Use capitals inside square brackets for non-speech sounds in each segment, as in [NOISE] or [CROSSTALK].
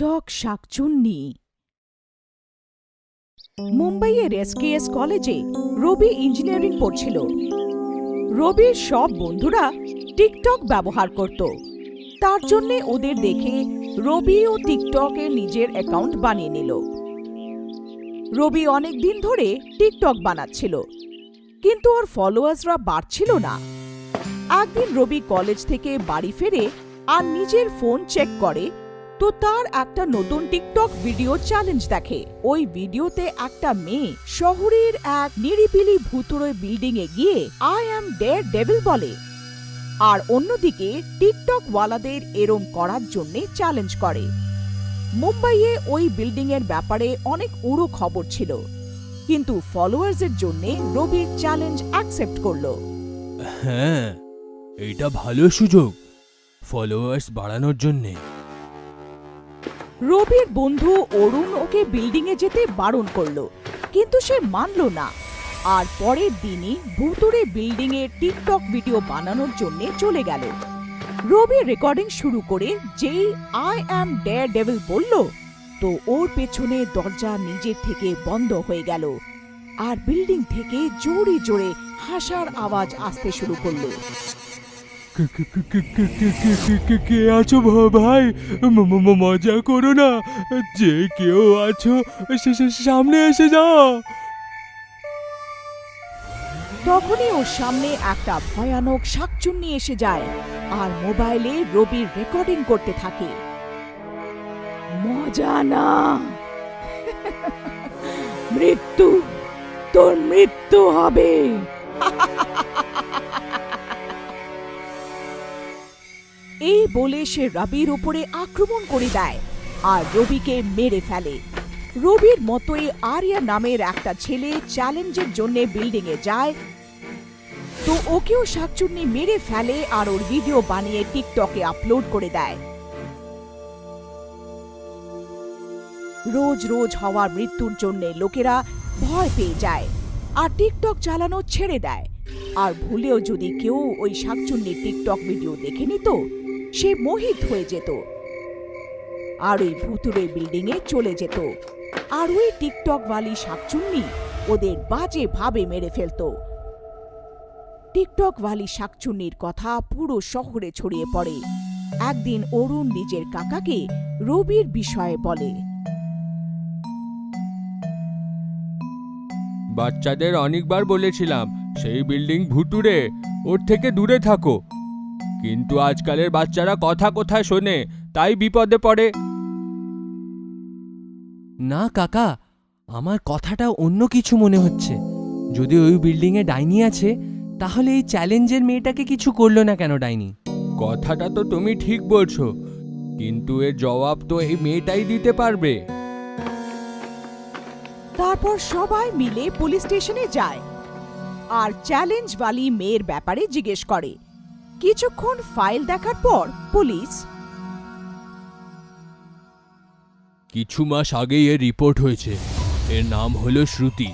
TikTok শাকচুন্নি। মুম্বাইয়ের SKS কলেজে রবি ইঞ্জিনিয়ারিং পড়ছিল। রবির সব বন্ধুরা টিকটক ব্যবহার করত। তার জন্যে ওদের দেখে রবি ও টিকটকে নিজের অ্যাকাউন্ট বানিয়ে নিল। রবি অনেক দিন ধরে টিকটক বানাচ্ছিল, কিন্তু ওর ফলোয়ার্সরা বাড়ছিল না। একদিন রবি কলেজ থেকে বাড়ি ফেরে আর নিজের ফোন চেক করে তো তার একটা নতুন টিকটক ভিডিও চ্যালেঞ্জ দেখে। ওই ভিডিওতে একটা মেয়ে শহরের এক নিরিবিলি ভুতুড়ে বিল্ডিং এ গিয়ে আই অ্যাম ডেয়ার ডেভিল বলে। আর অন্যদিকে টিকটক ওয়ালাদের এরম করার জন্য চ্যালেঞ্জ করে। মুম্বাইয়ে ওই বিল্ডিং এর ব্যাপারে অনেক উড়ো খবর ছিল। কিন্তু ফলোয়ার্সের জন্য রবির চ্যালেঞ্জ অ্যাকসেপ্ট করল। হ্যাঁ এটা ভালো সুযোগ। ফলোয়ার্স বাড়ানোর জন্যে। রবির বন্ধু অরুণ ওকে বিল্ডিং এ যেতে বারণ করল, কিন্তু সে মানল না। আর পরের দিনই ভুতুরে বিল্ডিং এ টিকটক ভিডিও বানানোর জন্য চলে গেল। রবি রেকর্ডিং শুরু করে যেই আই অ্যাম ডেয়ার ডেভিল বলল, তো ওর পেছনে দরজা নিজের থেকে বন্ধ হয়ে গেল। আর বিল্ডিং থেকে জোরে জোরে হাসার আওয়াজ আসতে শুরু করল। কে আছো ভাই? মজা করো না। যে কেউ আছো সামনে এসে যাও। তখনই ওর সামনে একটা ভয়ানক শাকচুন্নি এসে যায়, আর মোবাইলে রবির রেকর্ডিং করতে থাকে। মজা না। মৃত্যু, তোর মৃত্যু হবে। এই বলে সে রবির উপরে আক্রমণ করে দেয় আর রবিকে মেরে ফেলে। রবির মতোই আরিয়া নামের একটা ছেলে চ্যালেঞ্জের জন্য বিল্ডিং এ যায়। তো ওকেও শাকচুন্নি মেরে ফেলে আর ওর ভিডিও বানিয়ে টিকটকে আপলোড করে দেয়। রোজ রোজ হওয়ার মৃত্যুর জন্য লোকেরা ভয় পেয়ে যায় আর টিকটক চালানো ছেড়ে দেয়। আর ভুলেও যদি কেউ ওই শাকচুন্নির টিকটক ভিডিও দেখে নিত সে মোহিত হয়ে যেত। আর ওই ভুতুরে বিল্ডিং এ চলে যেত। আর ওই টিকটক বালি শাকচুন্নি ওদের বাজে ভাবে মেরে ফেলতো। টিকটক ওয়ালি শাকচুন্নির কথা পুরো শহরে ছড়িয়ে পড়ে। একদিন অরুণ নিজের কাকাকে রবির বিষয়ে বলে, বাচ্চাদের অনেকবার বলেছিলাম, সেই বিল্ডিং ভুতুরে ওর থেকে দূরে থাকো। কিন্তু আজকালের বাচ্চারা কথা কোথায় শোনে? তাই বিপদে পড়ে। না কাকা আমার কথাটা অন্য কিছু মনে হচ্ছে। যদি ওই বিল্ডিংয়ে ডাইনি আছে তাহলে এই চ্যালেঞ্জের মেয়েটাকে কিছু করল না কেন ডাইনি? কথাটা তো তুমি ঠিক বলছো কিন্তু এর জবাব তো এই মেয়েটাই দিতে পারবে। তারপর সবাই মিলে পুলিশ স্টেশনে যায়। আর চ্যালেঞ্জ বালি মেয়ের ব্যাপারে জিজ্ঞেস করে। কিছুক্ষণ ফাইল দেখার পর পুলিশ কিছু মাস আগেই এর রিপোর্ট হয়েছে। এর নাম হলো শ্রুতি।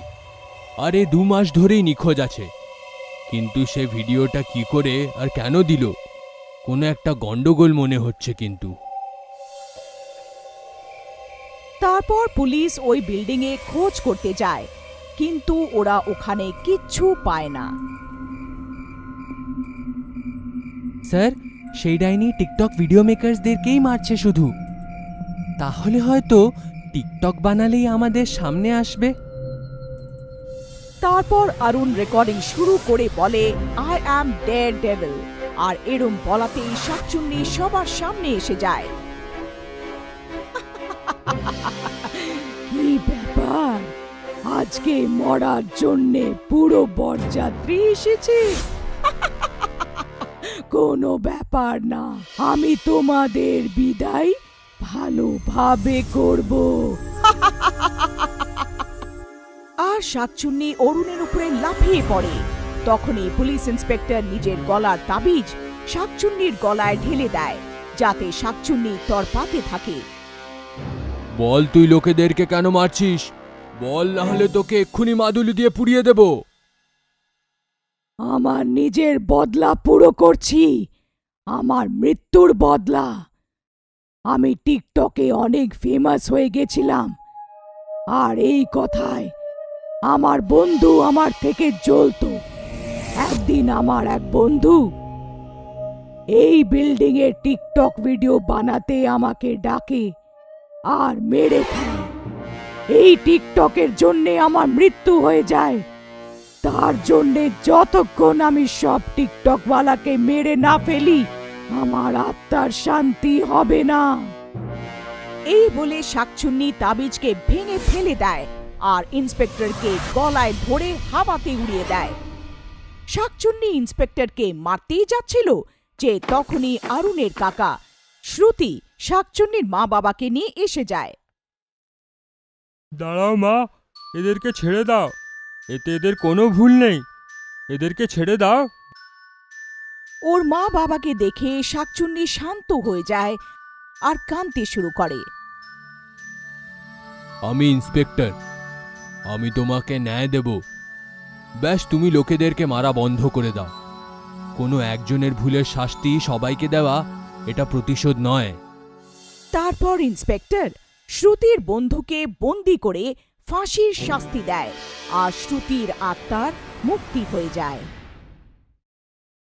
আর এ দু মাস ধরেই নিখোঁজ আছে। কিন্তু সে ভিডিওটা কি করে আর কেন দিল? কোনো একটা গন্ডগোল মনে হচ্ছে কিন্তু। তারপর পুলিশ ওই বিল্ডিং এ খোঁজ করতে যায়। কিন্তু ওরা ওখানে কিচ্ছু পায় না। স্যার সেই ডাইনি টিকটক ভিডিও মেকার্সদেরকেই মারছে শুধু। তাহলে হয়তো টিকটক বানালেই আমাদের সামনে আসবে। তারপর অরুণ রেকর্ডিং শুরু করে বলে আই অ্যাম ডেয়ার ডেভিল আর এরম বলাতেই শাকচুন্নি সবার সামনে এসে যায়। [LAUGHS] কি ব্যাপার? আজকে মরার জন্যে পুরো বরযাত্রী এসেছে। কোনো ব্যাপার না। আমি তোমাদের বিদায় ভালোভাবে করব। আর শাকচুন্নি অরুণের উপরে লাফিয়ে পড়ে। তখনই পুলিশ ইন্সপেক্টর নিজের গলার তাবিজ শাকচুন্নির গলায় ঢেলে দেয় যাতে শাকচুন্নি তরপাতে থাকে। বল তুই লোকেদেরকে কেন মারছিস? বল না হলে তোকে এক্ষুনি মাদুলি দিয়ে পুড়িয়ে দেব। আমার নিজের বদলা পুরো করছি। আমার মৃত্যুর বদলা। আমি টিকটকে অনেক ফেমাস হয়ে গেছিলাম। আর এই কথায় আমার বন্ধু আমার থেকে জ্বলতো। একদিন আমার এক বন্ধু এই বিল্ডিং এ টিকটক ভিডিও বানাতে আমাকে ডাকে আর মেরে ফেলে। এই টিকটকের জন্যে আমার মৃত্যু হয়ে যায়। তার জন্যে যতক্ষণ আমি সব টিকটকওয়ালাকে মেরে না ফেলি আমার আত্মার শান্তি হবে না। এই বলে শাকচুন্নি তাবিজকে ভেঙে ফেলে দেয় আর ইন্সপেক্টরকে গলায় ধরে হাওয়াতে উড়িয়ে দেয়। শাকচুন্নি ইন্সপেক্টরকে মারতেই যাচ্ছিল যে তখনই আরুণের কাকা শ্রুতি শাকচুন্নির মা বাবাকে নিয়ে এসে যায়। দাঁড়াও মা এদেরকে ছেড়ে দাও। এতে এদের কোনো ভুল নেই। এদেরকে ছেড়ে দাও। ওর মা বাবাকে দেখে শাকচুন্নি শান্ত হয়ে যায় আর কাঁদতে শুরু করে। আমি ইন্সপেক্টর। আমি তোমাকে ন্যায় দেব। ব্যাস তুমি লোকেদেরকে মারা বন্ধ করে দাও। কোনো একজনের ভুলের শাস্তি সবাইকে দেওয়া এটা প্রতিশোধ নয়। তারপর ইন্সপেক্টর শ্রুতির বন্ধুকে বন্দি করে ফাঁসির শাস্তি দেয়। আর শ্রুতির আত্মার মুক্তি হয়ে যায়।